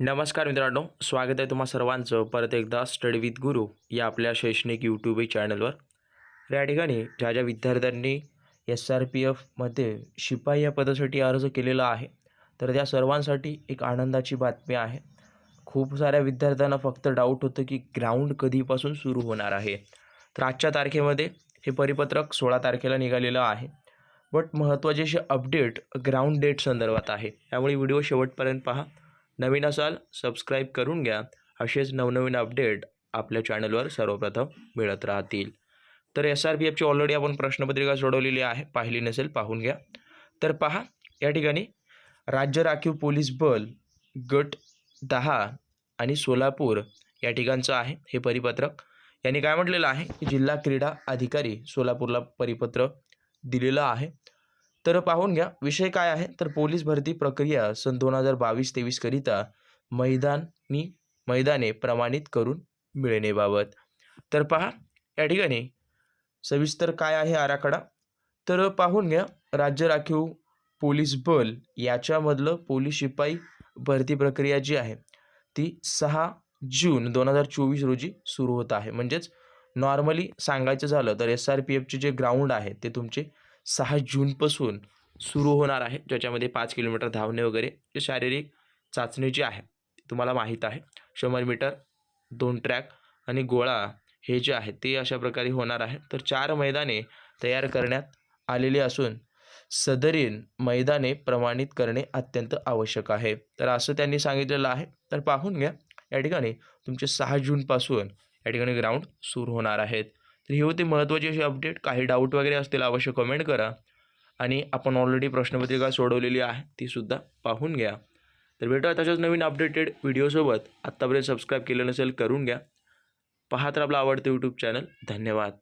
नमस्कार मित्रांनो स्वागत आहे तुम्हा सर्वांचं. परत एकदा स्टडी विथ गुरु या आपल्या शैक्षणिक यूट्यूब चॅनलवर या ठिकाणी ज्या ज्या विद्यार्थ्यांनी एस आर पी एफमध्ये शिपाई या पदासाठी अर्ज केलेला आहे तर त्या सर्वांसाठी एक आनंदाची बातमी आहे. खूप साऱ्या विद्यार्थ्यांना फक्त डाऊट होतं की ग्राउंड कधीपासून सुरू होणार आहे. तर आजच्या तारखेमध्ये हे परिपत्रक सोळा तारखेला निघालेलं आहे. बट महत्त्वाचे असे अपडेट ग्राउंड डेट संदर्भात आहे. त्यामुळे व्हिडिओ शेवटपर्यंत पहा. नवीन असाल सबस्क्राईब करून घ्या. असेच नवनवीन अपडेट आपल्या चॅनलवर सर्वप्रथम मिळत राहतील. तर एस आर पी एफची ऑलरेडी आपण प्रश्नपत्रिका सोडवलेली आहे पाहिली नसेल पाहून घ्या. तर पहा या ठिकाणी राज्य राखीव पोलीस बल गट दहा आणि सोलापूर या ठिकाणचं आहे हे परिपत्रक. यांनी काय म्हटलेलं आहे? की जिल्हा क्रीडा अधिकारी सोलापूरला परिपत्र दिलेलं आहे. तर पाहून घ्या विषय काय आहे? तर पोलीस भरती प्रक्रिया सन दोन हजार बावीस तेवीसकरिता मैदानी मैदाने प्रमाणित करून मिळण्याबाबत. तर पहा या ठिकाणी सविस्तर काय आहे आराखडा? तर पाहून घ्या राज्य राखीव पोलीस बल याच्यामधलं पोलीस शिपाई भरती प्रक्रिया जी आहे ती सहा जून दोन हजार चोवीस रोजी सुरू होत आहे. म्हणजेच नॉर्मली सांगायचं झालं तर एस आर पी एफचे जे ग्राउंड आहे ते तुमचे सहा जूनपासून सुरू होणार आहे ज्याच्यामध्ये पाच किलोमीटर धावणे वगैरे जे शारीरिक चाचणी जी आहे तुम्हाला माहीत आहे. शंभर मीटर दोन ट्रॅक आणि गोळा हे जे आहे ते अशा प्रकारे होणार आहे. तर चार मैदाने तयार करण्यात आलेली असून सदरील मैदाने प्रमाणित करणे अत्यंत आवश्यक आहे. तर असं त्यांनी सांगितलेलं आहे. तर पाहून घ्या या ठिकाणी तुमचे सहा जूनपासून या ठिकाणी ग्राउंड सुरू होणार आहेत. तर ही होती महत्त्वाची अशी अपडेट काही डाऊट वगैरे असतील अवश्य कमेंट करा. आणि आपण ऑलरेडी प्रश्नपत्रिका सोडवलेली आहे तीसुद्धा पाहून घ्या. तर भेटूया तशाच नवीन अपडेटेड व्हिडिओसोबत आत्तापर्यंत सबस्क्राईब केलं नसेल करून घ्या. पाहा तर आपलं आवडतं यूट्यूब चॅनल धन्यवाद.